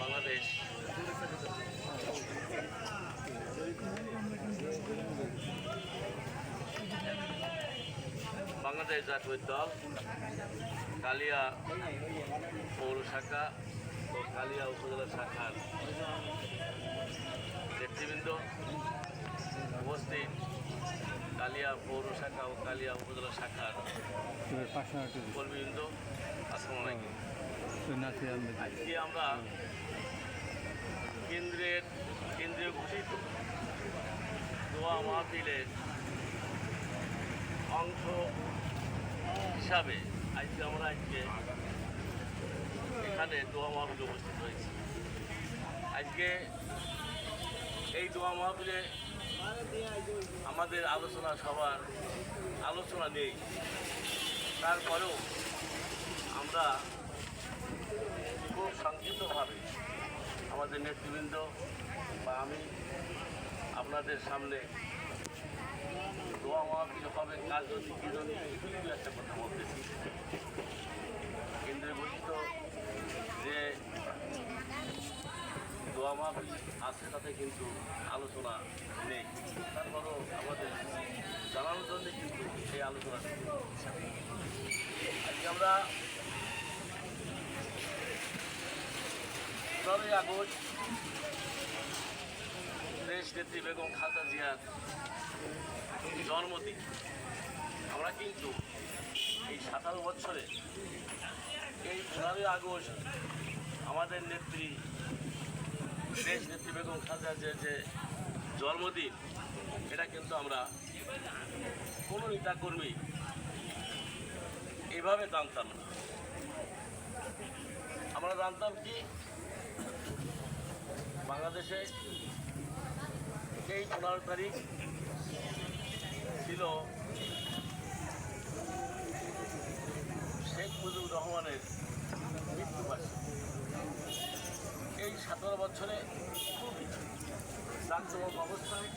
বাংলাদেশ বাংলাদেশ জাতীয় দল কালিয়া পৌর শাখা ও কালিয়া উপজেলা শাখার নেতৃবৃন্দ। উপস্থিত কালিয়া পৌর শাখা ও কালিয়া উপজেলা শাখার কর্মীবৃন্দ আসসালামু আলাইকুম। আজকে আমরা কেন্দ্রের কেন্দ্রীয় ঘোষিত দোয়া মাহফিলের অংশ হিসাবে আজকে আমরা আজকে এখানে দোয়া মাহফিলে উপস্থিত হয়েছি। আজকে এই দোয়া মাহফিলে আমাদের আলোচনা সবার আলোচনা নেই। তারপরেও আমরা খুব সংক্ষিপ্তভাবে আমাদের নেতৃবৃন্দ বা আমি আপনাদের সামনে দোয়া মাহফিল হবে, কাজ যদি কি জন্য একটা কথা বলতেছি। কেন্দ্রে গঠিত যে মাহফিল আছে তাতে কিন্তু আলোচনা নেই। তারপরও আমাদের জানানোর জন্য কিন্তু সেই আলোচনা আজকে আমরা পনেরোই আগস্ট দেশ নেত্রী বেগম খালেদা জিয়ার জন্মদিন। আমরা কিন্তু এই সাতারো বছরে এই পনেরোই আগস্ট আমাদের নেত্রী দেশ নেত্রী বেগম খালেদা জিয়ার যে জন্মদিন, এটা কিন্তু আমরা কোনো নেতাকর্মী এভাবে জানতাম না। আমরা জানতাম কি বাংলাদেশে এই পনেরো তারিখ ছিল শেখ মুজিবুর রহমানের মৃত্যুবার্ষিকী এই সতেরো বছরে খুবই জাঁকজমক অবস্থায়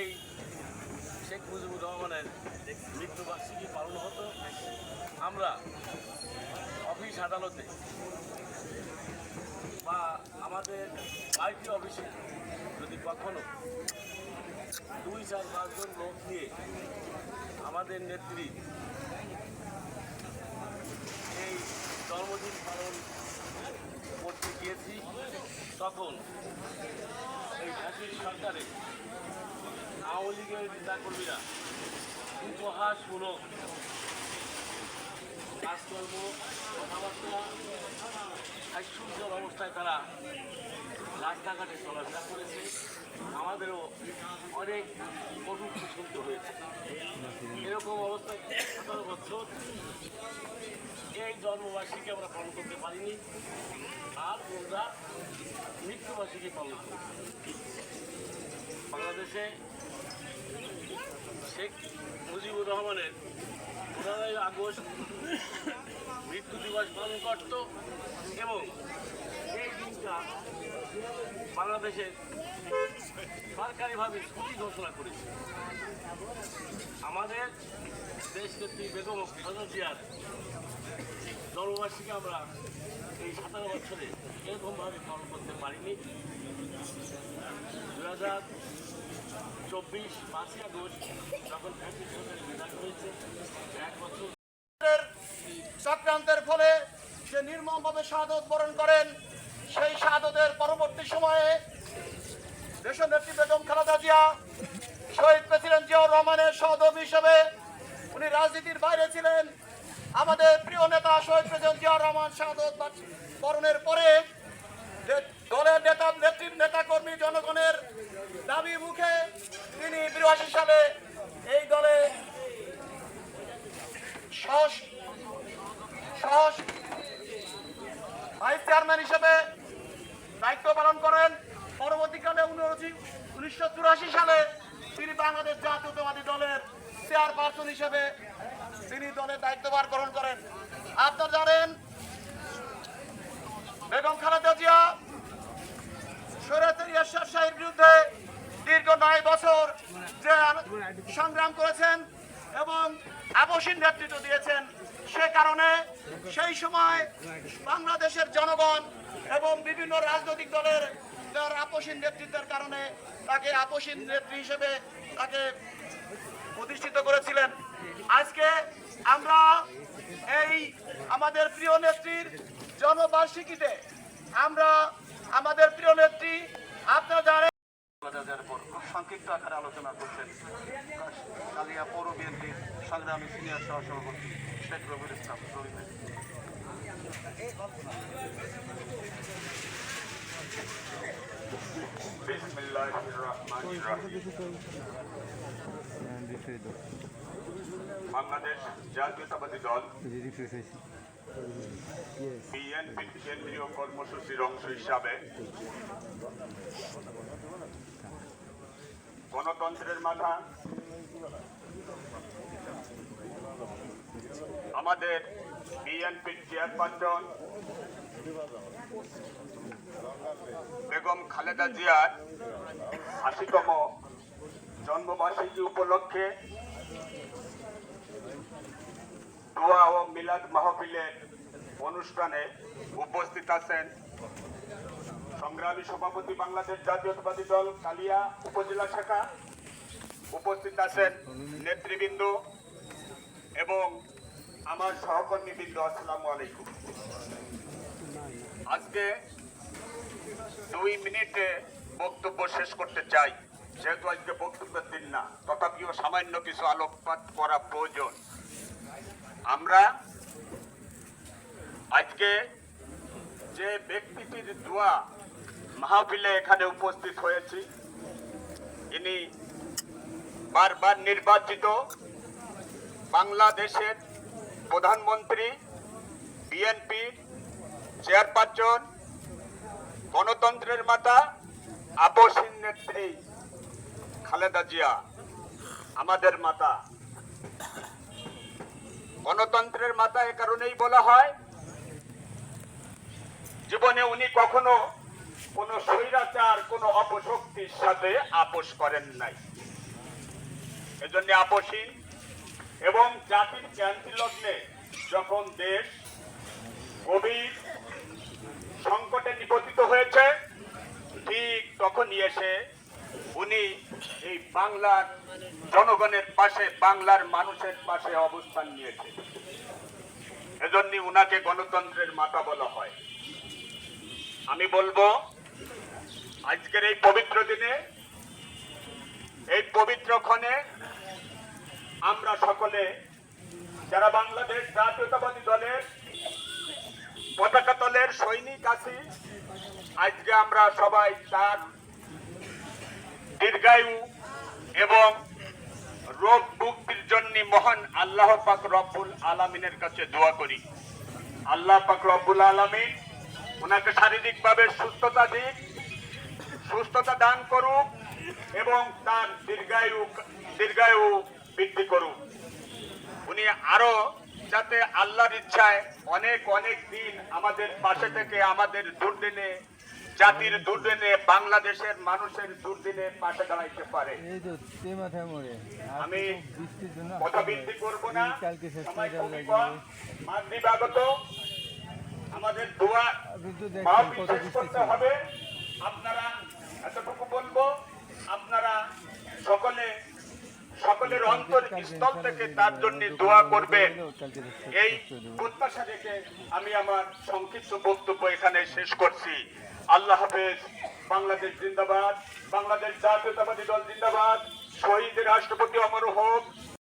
এই শেখ মুজিবুর রহমানের মৃত্যুবার্ষিকী পালন হতো আমরা অফিস আদালতে। বা আমাদের পার্টি অফিসে যদি কখনো দুই চার পাঁচজন লোক নিয়ে আমাদের নেত্রী এই জন্মদিন পালন করতে গিয়েছি, তখন এই ফ্যাসিস্ট সরকারে আওয়ামী লীগের নেতাকর্মীরা উপহাসমূলক কাজকর্ম, কথাবার্তা হাস্যজ্জ্বল অবস্থায় তারা রাস্তাঘাটে চলাফেরা করেছে। আমাদেরও অনেক কটূক্তি শুনতে হয়েছে। এরকম অবস্থায় সতেরো বছর এই জন্মবার্ষিকী আমরা পালন করতে পারিনি। আর আমরা মৃত্যুবার্ষিকী পালন করি। বাংলাদেশে শেখ মুজিবুর রহমানের পনেরোই আগস্ট, মৃত্যু দিবস পালন করত এবং এই দিনটা বাংলাদেশের সরকারিভাবে ছুটি ঘোষণা করেছে। আমাদের দেশ নেত্রী বেগম খালেদা জিয়ার জন্মবার্ষিকী আমরা এই সাতারো বছরে এরকমভাবে পালন করতে পারিনি। দু হাজার চব্বিশ পাঁচই আগস্ট যখন ফ্যাসিস্ট সরকারের বিদায় হয়েছে চক্রান্তের ফলে সে নির্মমভাবে শাহাদত বরণ করেন, সেই শাহাদতের পরবর্তী সময়ে দেশনেত্রী বেগম খালেদা জিয়া, শহীদ প্রেসিডেন্ট জিয়াউর রহমানের সহদবী হিসেবে উনি রাজনীতির বাইরে ছিলেন। আমাদের প্রিয় নেতা শহীদ প্রেসিডেন্ট জিয়াউর রহমান শাহাদত বরণের পরে যে- দলের নেতা, নেত্রীর নেতাকর্মী জনগণের দাবি মুখে তিনি বিরাশি সালে এই দলে সহ চেয়ারম্যান হিসেবে দায়িত্ব পালন করেন। পরবর্তীকালে উনিশশো চুরাশি সালে তিনি বাংলাদেশ জাতীয়তাবাদী দলের চেয়ারপারসন হিসেবে তিনি দলের দায়িত্বভার গ্রহণ করেন। আপনারা জানেন, বেগম খালেদা জিয়া সৈরাতের শাহীর বিরুদ্ধে সংগ্রাম করেছেন এবং আবসীন নেতৃত্ব দিয়েছেন। সে কারণে সেই সময় বাংলাদেশের জনগণ এবং বিভিন্ন রাজনৈতিক দলের যার আপসীন নেতৃত্বের কারণে তাকে আপসীন নেত্রী হিসেবে তাকে প্রতিষ্ঠিত করেছিলেন। আজকে আমরা এই আমাদের প্রিয় নেত্রীর জন্মবার্ষিকীতে আমরা আমাদের প্রিয় নেত্রী, আপনারা জানেন সংক্ষিপ্ত আকারে আলোচনা করছেন কালিয়া পৌর বিএনপির সংগ্রামী সিনিয়র সহ সভাপতি শেখ রবির ইসলাম রবি ভাই। বিসমিল্লাহির রহমানির রহিম। বাংলাদেশ জাতীয়তাবাদী দল বিএনপি কেন্দ্রীয় কর্মসূচির অংশ হিসাবে গণতন্ত্রের মাথা। আমাদের বিএনপির চেয়ারপারসন বেগম খালেদা জিয়ার আশিতম জন্মবার্ষিকী উপলক্ষে দোয়া ও মিলাদ মাহফিলের অনুষ্ঠানে উপস্থিত আছেন সংগ্রামী সভাপতি বাংলাদেশ জাতীয়তাবাদী দল, কালিয়া উপজেলা শাখা। উপস্থিত আছেন নেতৃবৃন্দ এবং আমার সহকর্মীবৃন্দ, আসসালামু আলাইকুম। আজকে দুই মিনিটে বক্তব্য শেষ করতে চাই। যেহেতু আজকে বক্তব্যের দিন না, তথাপিও সামান্য কিছু আলোকপাত করা প্রয়োজন। আমরা আজকে যে ব্যক্তিটির দোয়া মাহফিলে এখানে উপস্থিত হয়েছি। ইনি বারবার নির্বাচিত বাংলাদেশের প্রধানমন্ত্রী, বিএনপির চেয়ারপারসন, গণতন্ত্রের মাতা, আপসীন নেত্রী খালেদা জিয়া, আমাদের মাতা। গণতন্ত্রের মাতা এ কারণেই বলা হয়, জীবনে উনি কখনো কোন স্বৈরাচার, কোন অপশক্তির সাথে আপোষ করেন নাই। এজন্য আপসীন এবং জাতির ক্রান্তি লগ্নে যখন দেশ গভীর সংকটে নিপতিত হয়েছে, ঠিক তখনই এসে উনি এই বাংলার জনগণের পাশে, বাংলার মানুষের পাশে অবস্থান নিয়েছে। এজন্য উনাকে গণতন্ত্রের মাতা বলা হয়। আমি বলব আজকের এই পবিত্র দিনে, এই পবিত্র ক্ষণে আমরা সকলে, যারা বাংলাদেশ জাতীয়তাবাদী দলের, পতাকা দলের সৈনিক আছি, আজকে আমরা সবাই তার দীর্ঘায়ু এবং রোগ মুক্তির জন্য মহান আল্লাহ পাক রব্বুল আলামিনের কাছে দোয়া করি। আল্লাহ পাক রব্বুল আলামিন ওনাকে শারীরিকভাবে সুস্থতা দিক সুস্থতা দান করুক এবং তার দীর্ঘায়ু দীর্ঘায়ু বৃদ্ধি করুক। উনি আরও যাতে আল্লাহর ইচ্ছায় অনেক অনেক দিন আমাদের পাশে থেকে আমাদের দুর্দিনে জাতির দুর্দিনে বাংলাদেশের মানুষের দুর্দিনে পাশে দাঁড়াইতে পারে। আমি কথা বৃদ্ধি করব না। আগত আমাদের দোয়া করতে হবে। আপনারা এতটুকু বলব, আপনারা সকলে, সকলের অন্তর স্থল থেকে তার জন্য দোয়া করবেন। এই প্রত্যাশা রেখে আমি আমার সংক্ষিপ্ত বক্তব্য এখানে শেষ করছি। আল্লাহ হাফেজ, বাংলাদেশ জিন্দাবাদ, বাংলাদেশ জাতীয়তাবাদী দল জিন্দাবাদ, শহীদ রাষ্ট্রপতি অমর হোক